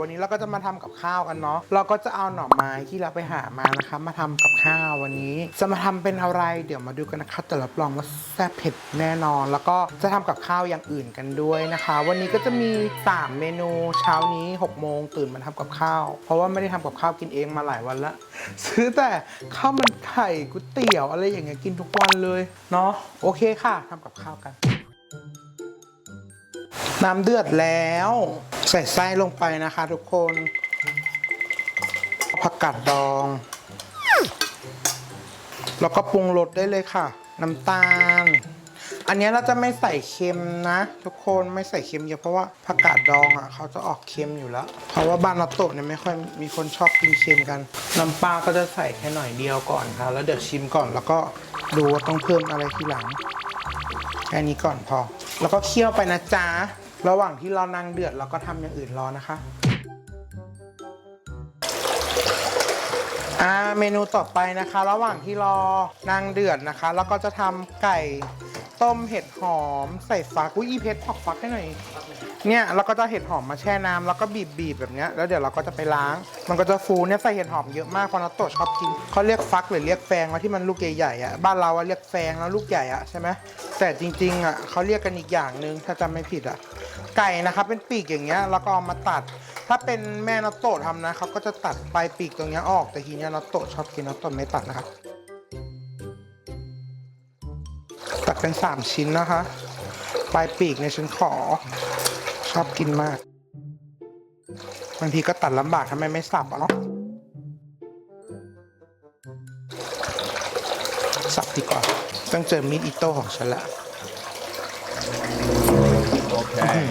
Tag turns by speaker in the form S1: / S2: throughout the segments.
S1: วันนี้เราก็จะมาทำกับข้าวกันเนาะเราก็จะเอาหน่อไม้ที่เราไปหามานะคะ มาทำกับข้าววันนี้ จะมาทำเป็นอะไรเดี๋ยวมาดูกันนะคะแต่รับรองว่าแซ่บเผ็ดแน่นอน แล้วก็จะทำกับข้าวอย่างอื่นกันด้วยนะคะ วันนี้ก็จะมี 3 เมนูเช้านี้6โมงตื่นมาทำกับข้าว เพราะว่าไม่ได้ทำกับข้าวกินเองมาหลายวันละซื้อแต่ข้าวมันไข่ก๋วยเตี๋ยวอะไรอย่างเงี้ยกินทุกวันเลยเนาะโอเคค่ะทำกับข้าวกัน น้ำเดือดแล้ว ใส่ไส้ลงไปนะคะทุกคนผักกาดดอง แล้วก็ปรุงรสได้เลยค่ะ น้ำตาล อันนี้เราจะไม่ใส่เค็มนะ ทุกคนไม่ใส่เค็มเยอะเพราะว่าผักกาดดองอะเขาจะออกเค็มอยู่แล้ว เพราะว่าบ้านเราโตะเนี่ยไม่ค่อยมีคนชอบกินเค็มกัน น้ำปลาก็จะใส่แค่หน่อยเดียวก่อนค่ะ แล้วเดี๋ยวชิมก่อนแล้วก็ดูว่าต้องเพิ่มอะไรทีหลังแค่นี้ก่อนพอ แล้วก็เคี่ยวไปนะจ๊ะ ระหว่างที่เรานางเดือดเราก็ทำอย่างอื่นรอนะคะอ่าเมนูต่อไปนะคะ ระหว่างที่รอนางเดือดนะคะแล้วก็จะทำไก่ต้มเห็ดหอม ใส่ฟักอุ้ยอีเพชรผักฟักให้หน่อย เนี่ยเราก็จะเห็ดหอมมาแช่น้ำแล้วก็บีบบีบๆแบบเนี้ยแล้วเดี๋ยวเราก็จะไปล้าง มันก็จะฟูเนี่ยใส่เห็ดหอมเยอะมากเพราะนัตโตะชอบกินเขาเรียกฟักหรือเรียกแฟงว่าที่มันลูกใหญ่ๆอะบ้านเราอะเรียกแฟงแล้วลูกใหญ่อะใช่ไหมแต่จริงๆอะเขาเรียกกันอีกอย่างหนึ่งถ้าจำไม่ผิดอะไก่นะคะเป็นปีกอย่างเงี้ยแล้วก็เอามาตัด ถ้าเป็นแม่นัตโตะทำนะเขาก็จะตัดปลายปีกตรงเนี้ยออกแต่ทีเนี้ยนัตโตะชอบกินนัตโตะไม่ตัดนะครับตัดเป็นสามชิ้นนะคะ ปลายปีกเนี่ยฉันขอ ชอบกินมาก บางทีก็ตัดลำบากทำไมไม่สับอะเนาะสับดีกว่า ต้องเจอมีดอิโต้ของฉันละ
S2: Okay.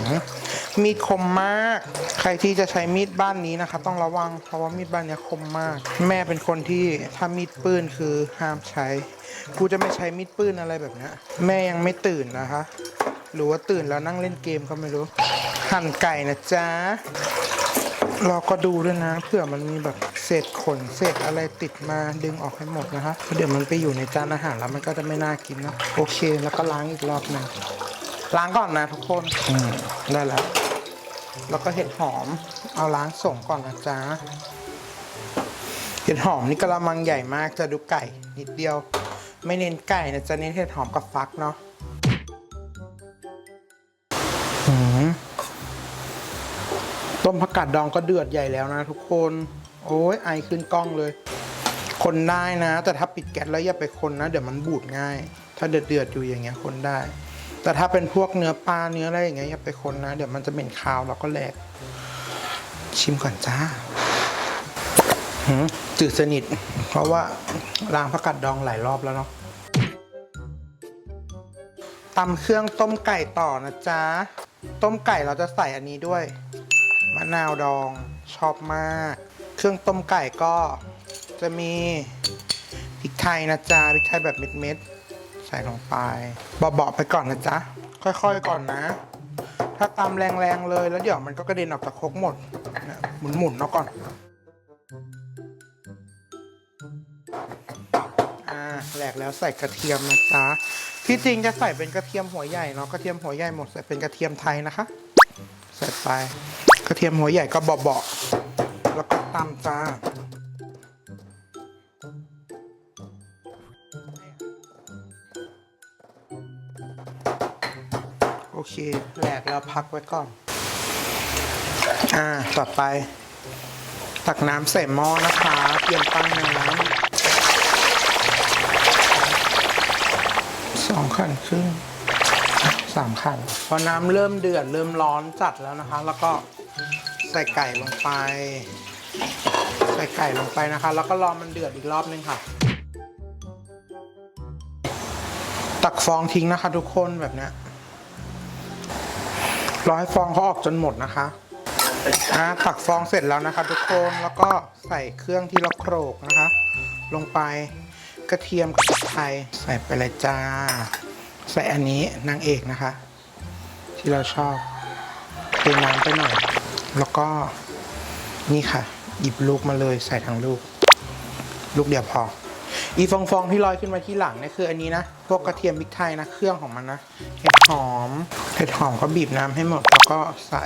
S1: มีดคมมาก ใครที่จะใช้มีดบ้านนี้นะคะ ต้องระวัง เพราะว่ามีดบ้านเนี้ยคมมาก แม่เป็นคนที่ถ้ามีดปืนคือห้ามใช้ กูจะไม่ใช้มีดปืนอะไรแบบเนี้ยแม่ยังไม่ตื่นนะคะ หรือว่าตื่นแล้วนั่งเล่นเกมก็ไม่รู้ หั่นไก่นะจ๊ะเราก็ดูด้วยนะเผื่อมันมีแบบเศษขนเศษอะไรติดมาดึงออกให้หมดนะคะเพราะเดี๋ยวมันไปอยู่ในจานอาหารแล้วมันก็จะไม่น่ากินนะโอเค แล้วก็ล้างอีกรอบหนึงล้างก่อนนะทุกคนอืมได้แล้ว แล้วก็เห็ดหอม เอาล้างส่งก่อนนะจ๊ะเห็ดหอมนี่กระมังใหญ่มากจะดูไก่นิดเดียว ไม่เน้นไก่นะจะเน้นเห็ดหอมกับฟักเนาะ ต้มผักกาดดองก็เดือดใหญ่แล้วนะทุกคน โอ้ยไอขึ้นกล้องเลย คนได้นะ แต่ถ้าปิดแก๊สแล้วอย่าไปคนนะ เดี๋ยวมันบูดง่าย ถ้าเดือดเดือดๆอยู่อย่างเงี้ยคนได้ แต่ถ้าเป็นพวกเนื้อปลาเนื้ออะไรอย่างเงี้ยอย่าไปคนนะ เดี๋ยวมันจะเหม็นคาวแล้วก็แหลก ชิมก่อนจ้าหืมจืดสนิท เพราะว่าล้างผักกาดดองหลายรอบแล้วเนาะตำเครื่องต้มไก่ต่อนะจ๊ะ ต้มไก่เราจะใส่อันนี้ด้วยะนาวดองชอบมาก เครื่องต้มไก่ก็จะมีพริกไทยนะจ๊ะพริกไทยแบบเม็ดๆใส่ลงไปเบาๆไปก่อนนะจ๊ะ ค่อยๆก่อนนะ ถ้าตำแรงๆเลยแล้วเดี๋ยวมันก็กระเด็นออกจากครกหมดเนี่ยหมุนๆเนาะก่อนอ่าแหลกแล้วใส่กระเทียมนะจ๊ะที่จริงจะใส่เป็นกระเทียมหัวใหญ่เนาะกระเทียมหัวใหญ่หมดใส่เป็นกระเทียมไทยนะคะ ใส่ไป เทียมหัวใหญ่ก็เบาๆแล้วก็ตำจ้าโอเคแหลกแล้วพักไว้ก่อน อ่า ต่อไป ตักน้ำใส่หม้อนะคะ เตรียมตั้งน้ำสองขันครึ่งสามขัน พอน้ำเริ่มเดือด เริ่มร้อนจัดแล้วนะคะ แล้วก็ ใส่ไก่ลงไป ใส่ไก่ลงไปนะคะ แล้วก็รอมันเดือดอีกรอบนึงค่ะ ตักฟองทิ้งนะคะ ทุกคนแบบนี้รอให้ฟองเขาออกจนหมดนะคะอ่าตักฟองเสร็จแล้วนะคะ ทุกคนแล้วก็ใส่เครื่องที่เราโขลกนะคะ ลงไปกระเทียมกับพริกไทยใส่ไปเลยจ้า ใส่อันนี้นางเอกนะคะ ที่เราชอบเทน้ำไปหน่อย แล้วก็นี่ค่ะ หยิบลูกมาเลยใส่ทั้งลูก ลูกเดียวพอ อีฟองฟองที่ลอยขึ้นมาที่หลังนี่คืออันนี้นะ พวกกระเทียมพริกไทยนะ เครื่องของมันนะเห็ดหอมเห็ดหอมก็บีบน้ำให้หมดแล้วก็ใส่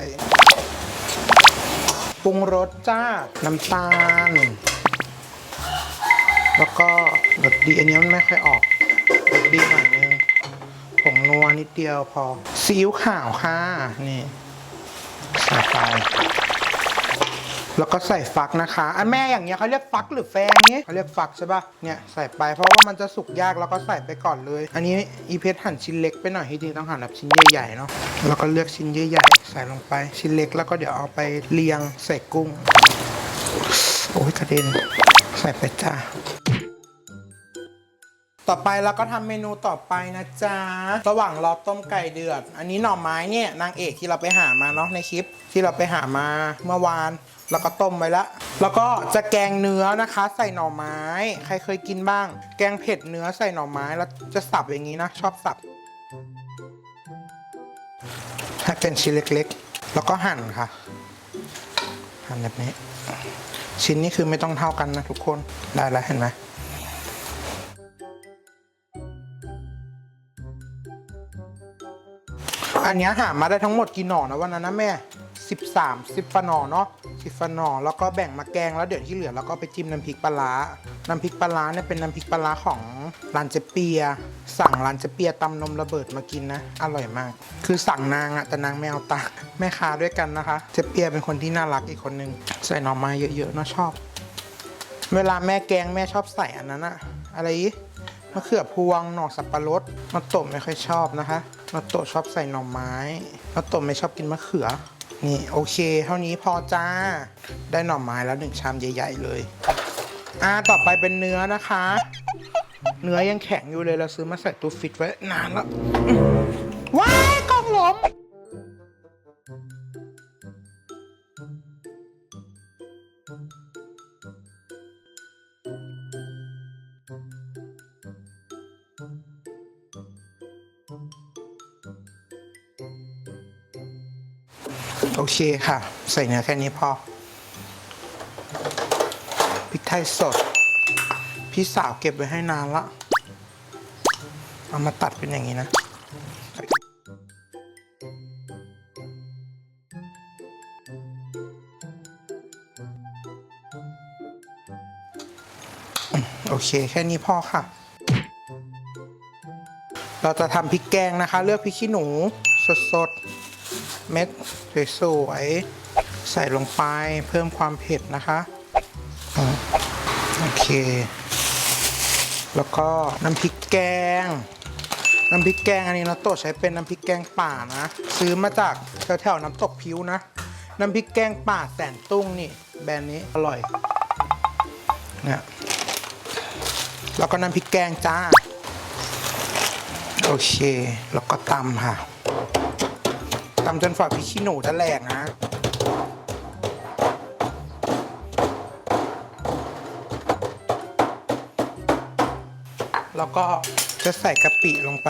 S1: ปรุงรสจ้า น้ำตาล แล้วก็รสดีอันนี้มันไม่ค่อยออกดีหน่อยนึงผงนัวนิดเดียวพอซีอิ๊วขาวค่ะนี่ ไปแล้วก็ใส่ฟักนะคะอันแม่อย่างเงี้ยเขาเรียกฟักหรือแฟงเงี้ยเขาเรียกฟักใช่ปะเนี่ยใส่ไปเพราะว่ามันจะสุกยากแล้วก็ใส่ไปก่อนเลย อันนี้อีเพชรหั่นชิ้นเล็กไปหน่อยที่จริงต้องหั่นแบบชิ้นใหญ่ๆเนาะแล้วก็เลือกชิ้นใหญ่ๆใส่ลงไปชิ้นเล็กแล้วก็เดี๋ยวเอาไปเรียงใส่กุ้ง โอ้ยกระเด็นใส่ไปจ้า ต่อไปเราก็ทำเมนูต่อไปนะจ๊ะ ระหว่างรอต้มไก่เดือด อันนี้หน่อไม้เนี่ยนางเอกที่เราไปหามาเนาะในคลิป ที่เราไปหามาเมื่อวานแล้วก็ต้มไว้ละแล้วก็จะแกงเนื้อนะคะ ใส่หน่อไม้ ใครเคยกินบ้าง แกงเผ็ดเนื้อใส่หน่อไม้แล้วจะสับอย่างนี้นะ ชอบสับให้เป็นชิ้นเล็กๆ แล้วก็หั่นค่ะ หั่นแบบนี้ ชิ้นนี้คือไม่ต้องเท่ากันนะทุกคนได้แล้วเห็นไหม อันนี้หามาได้ทั้งหมดกี่หน่อนะวันนั้นนะแม่ 13 10ฟหน่อเนาะ10ฟหน่อแล้วก็แบ่งมาแกงแล้วเดี๋ยวที่เหลือเราก็ไปจิ้มน้ำพริกปลาร้าน้ำพริกปลาร้าเนี่ยเป็นน้ำพริกปลาร้าของร้านเจเปีย สั่งร้านเจเปียตำนมระเบิดมากินนะ อร่อยมาก คือสั่งนางอะแต่นางไม่เอาตังค์แม่ค้าด้วยกันนะคะ เจเปียเป็นคนที่น่ารักอีกคนนึงใส่หน่อไม้เยอะๆนะชอบ เวลาแม่แกงแม่ชอบใส่อันนั้นอะอะไรอีกมะเขือพวงหน่อสับปะรดมาโตะไม่ค่อยชอบนะคะ มาโตชอบใส่หน่อไม้มาโตไม่ชอบกินมะเขือ นี่โอเค เท่านี้พอจ้า ได้หน่อไม้แล้วหนึ่งชามใหญ่ ๆ เลย อ่าต่อไปเป็นเนื้อนะคะ เนื้อยังแข็งอยู่เลยเราซื้อมาใส่ตู้ฟิตไว้นานแล้วว้ายกล้องล้ม โอเคค่ะ ใส่เนื้อแค่นี้พอพริกไทยสด พี่สาวเก็บไว้ให้นานละ เอามาตัดเป็นอย่างนี้นะโอเค แค่นี้พอค่ะ เราจะทำพริกแกงนะคะ เลือกพริกขี้หนู สดๆ เม็ดสวยๆใส่ลงไปเพิ่มความเผ็ดนะคะโอเค แล้วก็น้ำพริกแกง น้ำพริกแกงอันนี้นะโตะใช้เป็นน้ำพริกแกงป่านะ ซื้อมาจากแถวๆน้ำตกพิ้วนะ น้ำพริกแกงป่าแสนตุ้งนี่ แบรนด์นี้อร่อยเนี่ยแล้วก็น้ำพริกแกงจ้า โอเค แล้วก็ตำค่ะ ตำจนฝาพริกขี้หนูจะแหลกนะแล้วก็จะใส่กะปิลงไป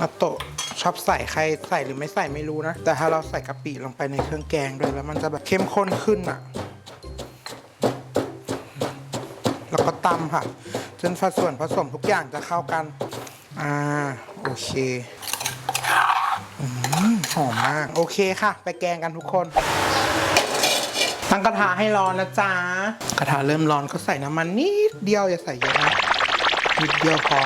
S1: นาโตะชอบใส่ใครใส่หรือไม่ใส่ไม่รู้นะ แต่ถ้าเราใส่กะปิลงไปในเครื่องแกงด้วยแล้วมันจะแบบเข้มข้นขึ้นอะ แล้วก็ตำค่ะ จนส่วนผสมทุกอย่างจะเข้ากัน อ่า โอเค หอมมาก โอเคค่ะ ไปแกงกันทุกคน ตั้งกระทะให้ร้อนนะจ๊ะ กระทะเริ่มร้อนก็ใส่น้ำมันนิดเดียวอย่าใส่เยอะนะนิดเดียวพอ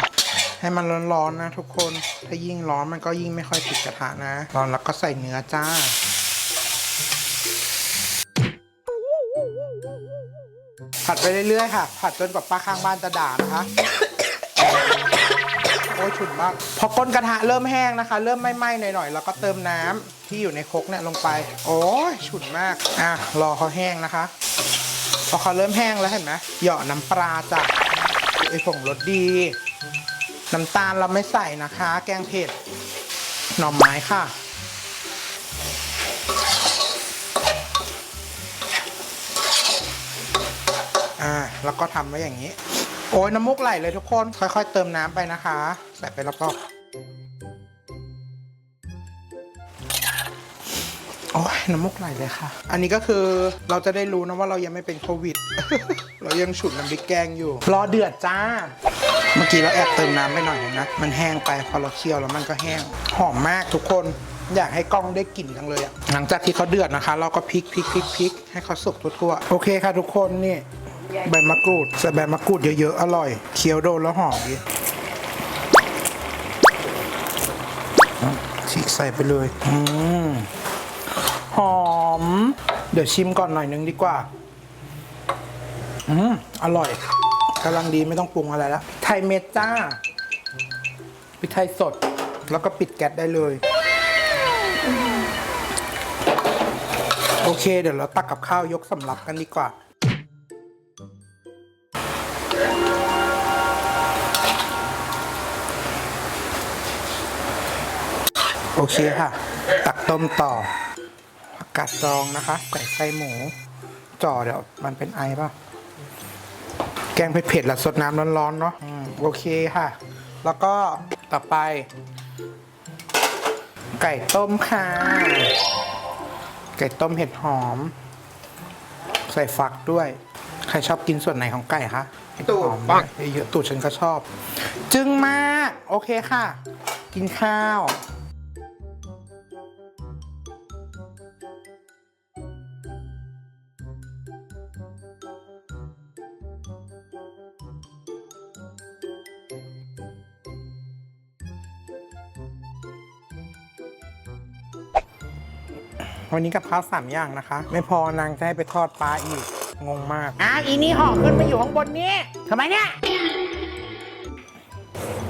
S1: ให้มันร้อนๆนะทุกคน ถ้ายิ่งร้อนมันก็ยิ่งไม่ค่อยติดกระทะนะ ร้อนแล้วก็ใส่เนื้อจ้า ผัดไปเรื่อยๆค่ะ ผัดจนกว่าป้าข้างบ้านจะด่านะคะ โอ้ยฉุนมาก พอก้นกระทะเริ่มแห้งนะคะ เริ่มไหม้ๆหน่อยๆแล้วก็เติมน้ำที่อยู่ในครกเนี่ยลงไป โอ้ยฉุนมาก อะรอเขาแห้งนะคะ พอเขาเริ่มแห้งแล้วเห็นไหมเหยาะน้ำปลาจ้ะไอผงรสดี น้ำตาลเราไม่ใส่นะคะ แกงเผ็ดหน่อไม้ค่ะอ่าแล้วก็ทำไว้อย่างนี้ โอ้ยน้ำมุกไหลเลยทุกคนค่อยๆ เติมน้ำไปนะคะ ใส่ไปรอบๆโอ้ยน้ำมุกไหลเลยค่ะ อันนี้ก็คือเราจะได้รู้นะว่าเรายังไม่เป็นโควิด เรายังฉุดน้ำพริกแกงอยู่ รอเดือดจ้า เมื่อกี้เราแอบเติมน้ำไปหน่อยนึงนะ มันแห้งไปพอเราเคี่ยวแล้วมันก็แห้ง หอมมากทุกคนอยากให้กล้องได้กลิ่นจังเลยอะหลังจากที่เขาเดือดนะคะ เราก็พลิกพลิกพลิกพลิกให้เขาสุกทั่วๆ โอเคค่ะทุกคนนี่ ใบมะกรูดใส่ใบมะกรูดเยอะๆ อร่อย เคี้ยวโดนแล้วหอมดีฉีกใส่ไปเลยอืมหอม เดี๋ยวชิมก่อนหน่อยนึงดีกว่า อืมอร่อยกำลังดีไม่ต้องปรุงอะไรแล้วไทยเมดจ้าพริกไทยสด แล้วก็ปิดแก๊สได้เลย โอเค เดี๋ยวเราตักกับข้าวยกสำรับกันดีกว่า โอเคค่ะ ตักต้มต่อผักกาดดองนะคะใส่ไส้หมู จ่อเดี๋ยวมันเป็นไอป่ะ แกงเผ็ดๆแล้วสดน้ำร้อนๆเนาะอืมโอเคค่ะ แล้วก็ต่อไป ไก่ต้มค่ะ ไก่ต้มเห็ดหอม ใส่ฟักด้วย ใครชอบกินส่วนไหนของไก่คะเห็ดหอมเยอะๆตูดฉันก็ชอบ จึงมาก โอเคค่ะ กินข้าว วันนี้กับข้าวสามอย่างนะคะ ไม่พอนางจะให้ไปทอดปลาอีก งงมาก
S2: อะอีนี่ห่อขึ้นมาอยู่ข้างบนนี้ทำไมเนี่ย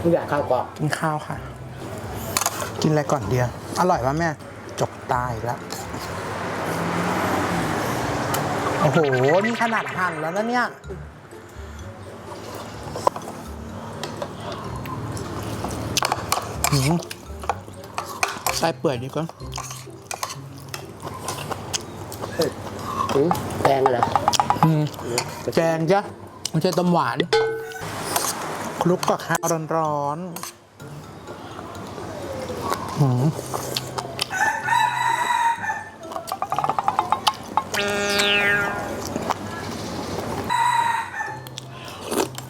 S2: มึงอยากข้าวกล่อง
S1: กินข้าวค่ะ กินอะไรก่อนเดียวอร่อยป่ะแม่ จกตายแล้ว โอ้โห นี่ขนาดหั่นแล้วนะเนี่ย หืมไส้เปื่อยดีกว่า
S2: ถึงแพงเหรอ
S1: อืมแจงจ้ะไม่ใช่ต้มหวาน คลุกกับข้าวร้อนๆหืม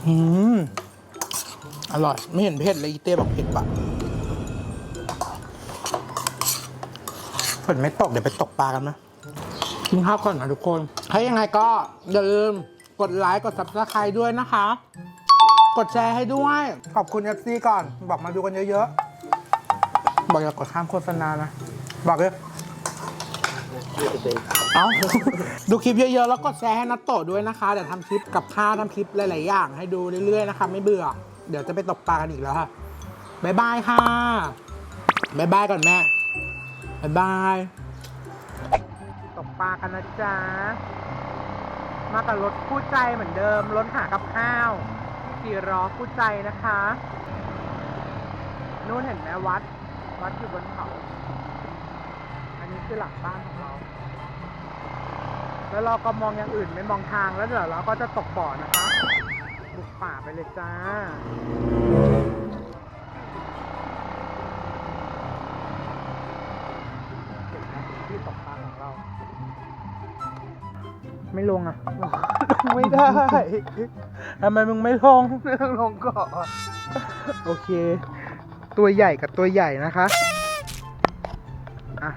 S1: อืม อร่อย ไม่เห็นเผ็ดเลยอีเต้บอกเผ็ดปะฝนไม่ตก เดี๋ยวไปตกปลากันนะ กินข้าวก่อนนะทุกคนถ้ายังไงก็อย่าลืมกดไลค์กด subscribe ด้วยนะคะ กดแชร์ให้ด้วย ขอบคุณ FC ก่อน บอกมาดูกันเยอะๆ บอกอย่ากดข้ามโฆษณานะ บอกเลย
S2: เป็น
S1: เอาดูคลิปเยอะๆ แล้วกดแชร์ให้นัตโตะด้วยนะคะเดี๋ยวทำคลิปกับข้าวทำคลิปหลายๆอย่างให้ดูเรื่อยๆนะคะ ไม่เบื่อ เดี๋ยวจะไปตกปลากันอีกแล้วค่ะบ๊ายบายค่ะบ๊ายบายก่อนแม่บ๊ายบาย ตกปลากันนะจ๊ะ มากับรถคู่ใจเหมือนเดิม รถหากับข้าวสี่ล้อคู่ใจนะคะ นู่นเห็นไหมวัด วัดอยู่บนเขา อันนี้คือหลังบ้านของเรา แล้วเราก็มองอย่างอื่นไม่มองทางแล้วเดี๋ยวเราก็จะตกบ่อนะคะ บุกป่าไปเลยจ้า ที่ ตกปลาของเราไม่ลงอะไม่ได้ ทำไมมึงไม่ลง ลงก่อนโอเค ตัวใหญ่กับตัวใหญ่นะคะอะ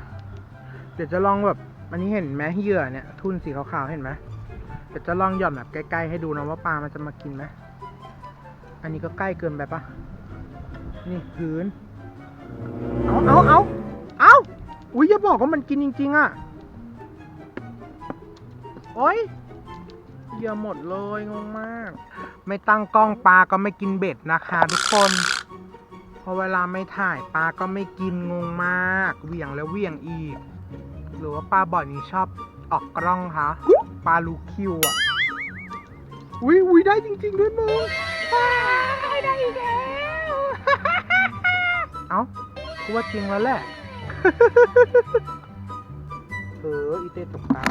S1: เดี๋ยวจะลองแบบ อันนี้เห็นไหมเหยื่อเนี่ย ทุ่นสีขาวๆ เห็นไหมเดี๋ยวจะลองหย่อนแบบใกล้ๆให้ดูนะว่าปลามันจะมากินไหมอันนี้ก็ใกล้เกินไปปะนี่พื้น เอาเอาเอาเอาอุ้ยอย่าบอกว่ามันกินจริงๆอะ โอ้ยเหยื่อหมดเลยงงมาก ไม่ตั้งกล้องปลาก็ไม่กินเบ็ดนะคะทุกคนพอเวลาไม่ถ่ายปลาก็ไม่กินงงมากเหวี่ยงแล้วเหวี่ยงอีก หรือว่าปลาบ่อยนี้ชอบออกกล้องคะปลาลูกคิวอะอุ้ยอุ้ยได้จริงๆด้วยมึงว้ายได้อีกแล้วเอ้ากูว่าจริงแล้วแหละ เอออีเต้ตกตา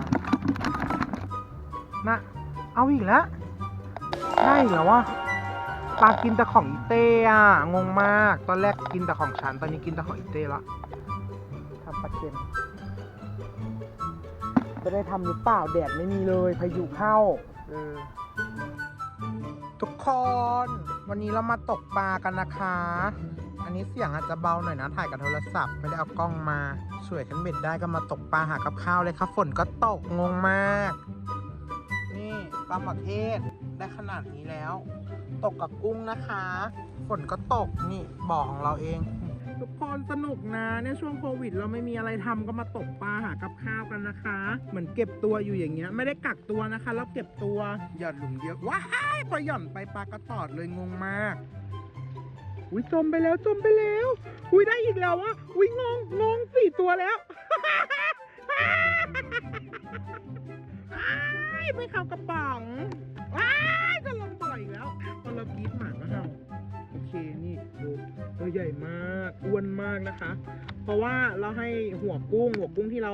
S1: นะ เอาอีกแล้วได้อีกแล้ววะปลากินแต่ของอีเต้อะงงมาก ตอนแรกกินแต่ของฉัน ตอนนี้กินแต่ของอีเต้ละทำปลาเค็มจะได้ทำหรือเปล่า แดดไม่มีเลยพายุเข้าเออทุกคน วันนี้เรามาตกปลากันนะคะ อันนี้นี้เสียงอาจจะเบาหน่อยนะ ถ่ายกับโทรศัพท์ไม่ได้เอากล้องมา สวยขึ้นเบ็ดได้ก็มาตกปลาหากับข้าวเลยครับ ฝนก็ตกงงมาก ปลาหมอเทศได้ขนาดนี้แล้ว ตกกับกุ้งนะคะ ฝนก็ตกนี่บ่อของเราเอง ทุกคนสนุกนะในช่วงโควิด เราไม่มีอะไรทำก็มาตกปลาหากับข้าวกันนะคะ เหมือนเก็บตัวอยู่อย่างเงี้ย ไม่ได้กักตัวนะคะ เราเก็บตัวหย่อนหลุมเดียวว้ายพอหย่อนไปปลากระตอดเลยงงมากอุ้ยจมไปแล้วจมไปแล้ว อุ้ยได้อีกแล้วอะอุ้ยงงงงสี่ตัวแล้ว ไม่เข้ากระป๋องว้ายจะลงบ่อยอีกแล้วพอเรากรีดหมาก็เห่าโอเคนี่ดูตัวใหญ่มากอ้วนมากนะคะ เพราะว่าเราให้หัวกุ้งหัวกุ้งที่เรา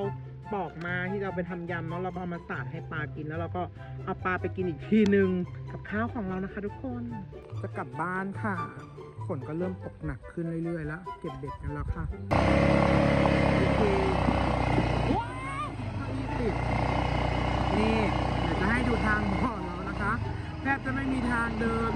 S1: ปอกมาที่เราไปทำยำเนาะเราเอามาสาดให้ปลากินแล้วเราก็เอาปลาไปกินอีกทีหนึ่งกับข้าวของเรานะคะ ทุกคนจะกลับบ้านค่ะฝนก็เริ่มตกหนักขึ้นเรื่อยๆแล้ว เก็บเบ็ดกันแล้วค่ะโอเคว้าวเก้าอี้ติด นี่เดี๋ยวจะให้ดูทางบ่อเรานะคะ แทบจะ ไ